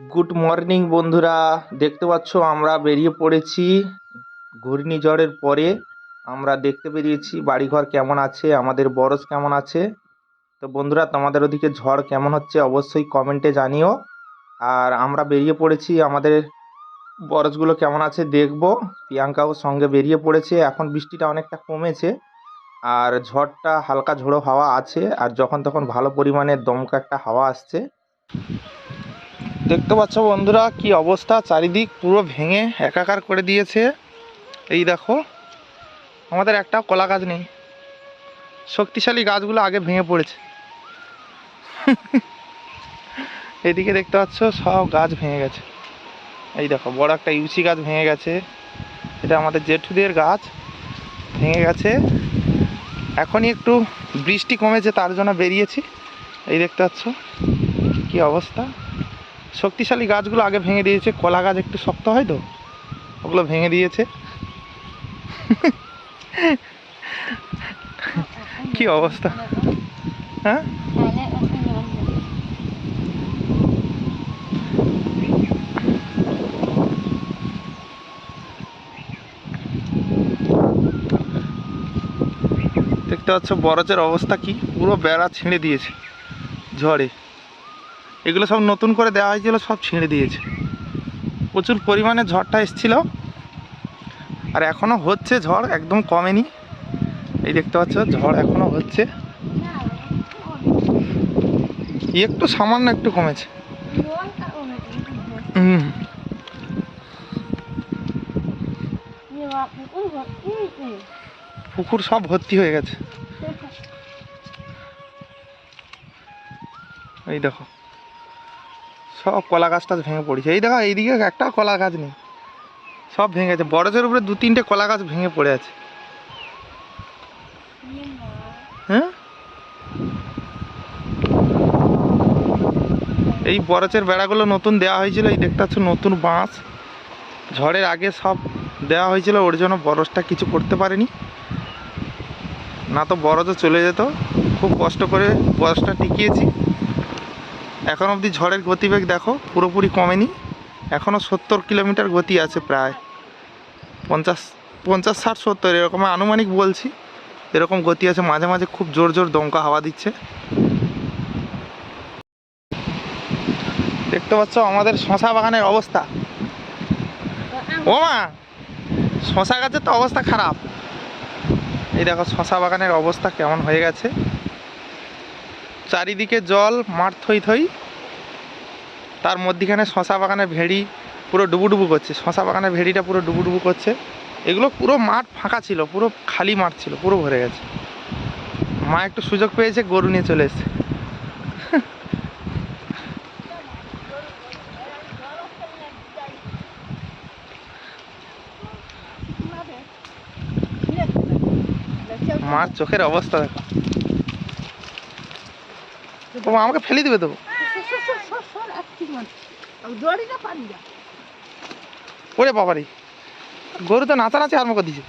Good morning বন্ধুরা। দেখতে পাচ্ছ, আমরা বেরিয়ে পড়েছি ঘূর্ণিঝড়ের পরে। আমরা দেখতে বেরিয়েছি, বাড়িঘর কেমন আছে, আমাদের বরস কেমন আছে। তো বন্ধুরা, তোমাদের ওদিকে ঝড় কেমন হচ্ছে, অবশ্যই কমেন্টে জানিও। আর আমরা বেরিয়ে পড়েছি, আমাদের বরসগুলো কেমন আছে দেখব। প্রিয়াঙ্কাও সঙ্গে বেরিয়ে পড়েছে, এখন বৃষ্টিটা অনেকটা কমেছে। আর ঝড়টা হালকা ঝোড়ো হাওয়া আছে, আর যখন তখন ভালো পরিমাণে দমকা একটা হাওয়া আসছে। দেখতে পাচ্ছ বন্ধুরা কি অবস্থা? চারিদিক পুরো ভেঙে একাকার করে দিয়েছে। এই দেখো, আমাদের একটা কলা গাছ নেই। শক্তিশালী গাছগুলো আগে ভেঙে পড়েছে। এদিকে দেখতে পাচ্ছ, সব গাছ ভেঙে গেছে। এই দেখো, বড় একটা ইউসি গাছ ভেঙে গেছে। এটা আমাদের জেঠুদের গাছ, ভেঙে গেছে। এখনই একটু বৃষ্টি কমেছে, তার জন্য বেরিয়েছি। এই দেখতে পাচ্ছ, কি অবস্থা? শক্তিশালী গাছগুলো আগে ভেঙে দিয়েছে, কলা গাছ একটু শক্ত হয় তো? ওগুলো ভেঙে দিয়েছে। কি অবস্থা? হ্যাঁ? দেখতে পাচ্ছ বরজের অবস্থা কি? পুরো বেড়া ছিঁড়ে দিয়েছে ঝড়ে। এগুলো সব নতুন করে দেওয়া হয়েছিল, সব ছিঁড়ে দিয়েছে। প্রচুর পরিমাণে ঝড়টা এসছিল। আর এখনও হচ্ছে ঝড়, একদম কমেনি। এই দেখতে পাচ্ছ, ঝড় এখনও হচ্ছে। একটু সামান্য একটু কমেছে। হুম। পুকুর সব ভর্তি হয়ে গেছে। এই দেখো। সব কলা গাছটা ভেঙে পড়েছে। এই দেখো, এইদিকে একটা কলা গাছ নেই। সব ভেঙে গেছে। বরজের উপরে দু তিনটে কলা গাছ ভেঙে পড়ে আছে। হ্যাঁ? এই বরজের বেড়াগুলো নতুন দেওয়া হয়েছিল। এই দেখতে পাচ্ছ, নতুন বাঁশ। ঝড়ের আগে সব দেওয়া হয়েছিল। ওর জন্য বরজটা কিছু করতে পারেনি। না তো বরজও চলে যেত। খুব কষ্ট করে বরজটা টিকিয়েছি। এখন অবধি ঝড়ের গতিবেগ দেখো, পুরোপুরি কমেনি। এখনও সত্তর কিলোমিটার গতি আছে প্রায়। পঞ্চাশ পঞ্চাশ, ষাট, সত্তর, এরকম আনুমানিক বলছি। এরকম গতি আছে, মাঝে মাঝে খুব জোর জোর দমকা হাওয়া দিচ্ছে। দেখতে পাচ্ছ আমাদের শশা বাগানের অবস্থা। ও মা! শশা গাছের তো অবস্থা খারাপ। এই দেখো শশা বাগানের অবস্থা কেমন হয়ে গেছে। চারিদিকে জল মাঠ থই থই। তার মধ্যিখানে শশা বাগানে ভেড়ি পুরো ডুবুডুবু করছে। শশা বাগানের ভেড়িটা পুরো ডুবুডুবু করছে। এগুলো পুরো মাঠ ফাঁকা ছিল পুরো খালি মাঠ ছিল পুরো ভরে গেছে। মা একটু সুযোগ পেয়েছে গরু নিয়ে চলে এসেছে। মার চোখের অবস্থা দেখো। ও আমাকে ফেলে দিবে তো। ওরে বাবারি গরু তো নাচানাচি আরম্ভ করে দিছে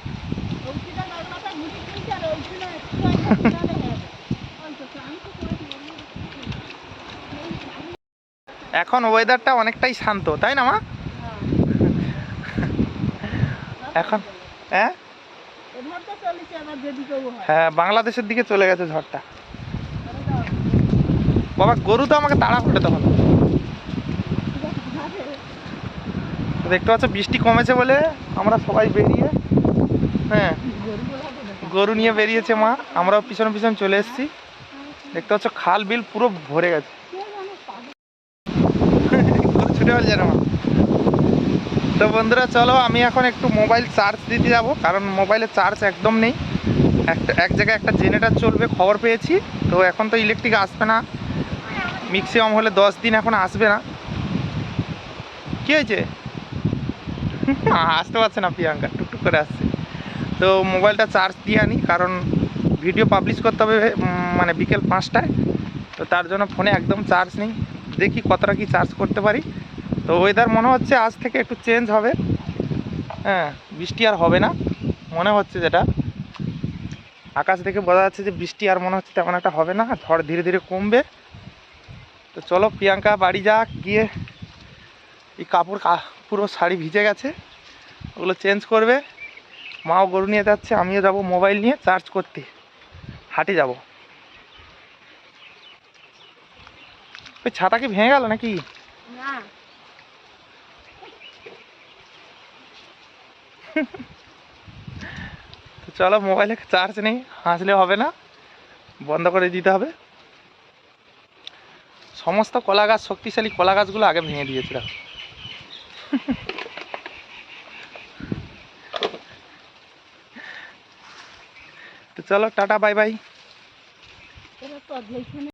এখন ওয়েদারটা অনেকটাই শান্ত তাই না মা? এখন হ্যাঁ। হ্যাঁ বাংলাদেশের দিকে চলে গেছে ঝড়টা। বাবা, গরু তো আমাকে তাড়া করে তখন দেখতে পাচ্ছ, বৃষ্টি কমেছে বলে আমরা সবাই বেরিয়ে হ্যাঁ গরু নিয়ে বেরিয়েছে মা। আমরাও পিছন পিছন চলে এসেছি। দেখতে পাচ্ছ, খাল বিল পুরো ভরে গেছে। ছুটে না তো বন্ধুরা, চলো, আমি এখন একটু মোবাইল চার্জ দিতে যাব, কারণ মোবাইলে চার্জ একদম নেই। একটা, এক জায়গায় একটা জেনারেটার চলবে, খবর পেয়েছি। তো এখন তো ইলেকট্রিক আসবে না। ম্যাক্সিমাম হলে দশ দিন এখন আসবে না। কী হয়েছে? আসতে পারছে না প্রিয়াঙ্কা, টুকটুক করে আসছে। তো মোবাইলটা চার্জ দিয়ে আনি, কারণ ভিডিও পাবলিশ করতে হবে মানে বিকেল পাঁচটায়। তো তার জন্য ফোনে একদম চার্জ নেই। দেখি কতটা কি চার্জ করতে পারি। তো ওয়েদার মনে হচ্ছে আজ থেকে একটু চেঞ্জ হবে। হ্যাঁ বৃষ্টি আর হবে না, মনে হচ্ছে যেটা। আকাশ দেখে বোঝা যাচ্ছে যে বৃষ্টি আর মনে হচ্ছে তেমন একটা হবে না। ঝড় ধীরে ধীরে কমবে। তো চলো প্রিয়াঙ্কা বাড়ি যাক গিয়ে এই কাপড় কা পুরো শাড়ি ভিজে গেছে ওগুলো চেঞ্জ করবে। মাও গরু নিয়ে যাচ্ছে আমিও যাব মোবাইল নিয়ে চার্জ করতে। হাটে যাব। ওই ছাতা কি ভেঙে গেল নাকি? তো চলো মোবাইলে চার্জ নেই হাসলে হবে না বন্ধ করে দিতে হবে। সমস্ত কলা গাছ শক্তিশালী কলা গাছগুলো আগে ভেঙে দিয়েছিল তো চলো টাটা বাই বাই।